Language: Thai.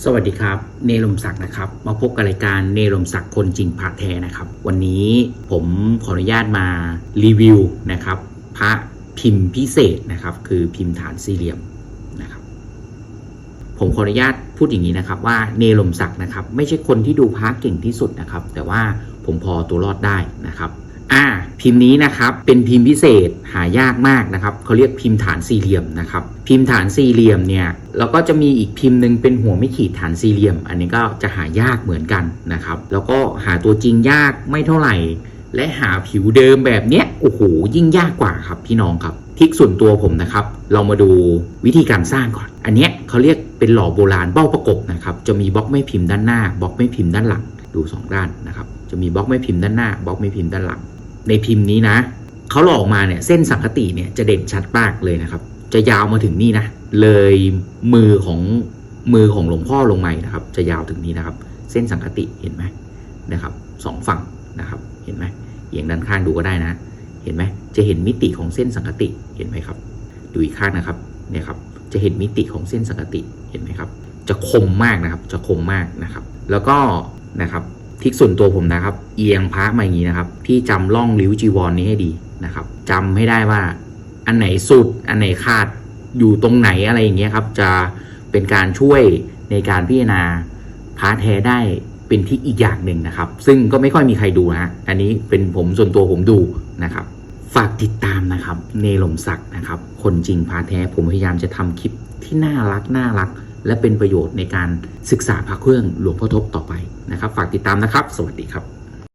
สวัสดีครับ เนลมศักดิ์นะครับ มาพบกับรายการเนลมศักดิ์คนจริงพระแท้นะครับ วันนี้ผมขออนุญาตมารีวิวนะครับ พระพิมพ์พิเศษนะครับ คือพิมพ์ฐานสี่เหลี่ยมนะครับ ผมขออนุญาตพูดอย่างนี้นะครับ ว่าเนลมศักดิ์นะครับ ไม่ใช่คนที่ดูพระเก่งที่สุดนะครับ แต่ว่าผมพอตัวรอดได้นะครับ อ่าพิมพ์นี้นะครับเป็นพิมพ์พิเศษหายากมากนะครับเขาเรียกพิมพ์ฐานสี่เหลี่ยมนะครับพิมพ์ฐานสี่เหลี่ยมเนี่ยแล้วก็จะมีอีกพิมพ์หนึ่งเป็นหัวไม่ขีดฐานสี่เหลี่ยม อันนี้ก็จะหายากเหมือนกันนะครับแล้วก็หาตัวจริงยากไม่เท่าไหร่ และหาผิวเดิมแบบเนี้ยโอ้โหยิ่งยากกว่าครับพี่น้องครับทิกส่วนตัวผมนะครับ เรามาดูวิธีการสร้างก่อน อันเนี้ยเขาเรียกเป็นหล่อโบราณเบ้าประกบนะครับจะมีบล็อกไม่พิมพ์ด้านหน้าบล็อกไม่พิมพ์ด้านหลังดูสองด้านนะครับจะมีบล็อกไม่พิมพ์ด้านหน้าบล็อกไม่พิมพ์ด้านหลัง ในพิมพ์นี้นะเขาหลอกมาเนี่ยเส้นสังคติเนี่ยจะเด่นชัดมากเลยนะครับ จะยาวมาถึงนี่นะ เลยมือของมือของหลวงพ่อลงมาอีกนะครับ จะยาวถึงนี้นะครับ เส้นสังคติเห็นไหมนะครับสองฝั่งนะครับ เห็นไหมเอียงด้านข้างดูก็ได้นะ เห็นไหมจะเห็นมิติของเส้นสังคติเห็นไหมครับ ดูอีกข้างนะครับเนี่ยครับจะเห็นมิติของเส้นสังคติเห็นไหมครับ จะคมมากนะครับ จะคมมากนะครับ แล้วก็นะครับ ทิกส่วนตัวผมนะครับ เอียงพระมาอย่างนี้นะครับ พี่จำล่องริ้วจีวรนนี้ให้ดีนะครับจำให้ได้ว่า อันไหนสุด อันไหนขาดอยู่ตรงไหนอะไรอย่างเงี้ยครับ จะเป็นการช่วยในการพิจารณาพาร์ทแท้ได้เป็นทริกอีกอย่างหนึ่งนะครับ ซึ่งก็ไม่ค่อยมีใครดูนะฮะอันนี้เป็นผมส่วนตัวผมดูนะครับฝากติดตามนะครับเนลมศักดิ์นะครับ คนจริงพาร์ทแท้ผมพยายามจะทำคลิปที่น่ารักน่ารัก และเป็นประโยชน์ในการศึกษาพระเครื่องหลวงพ่อทบต่อไปนะครับ ฝากติดตามนะครับ สวัสดีครับ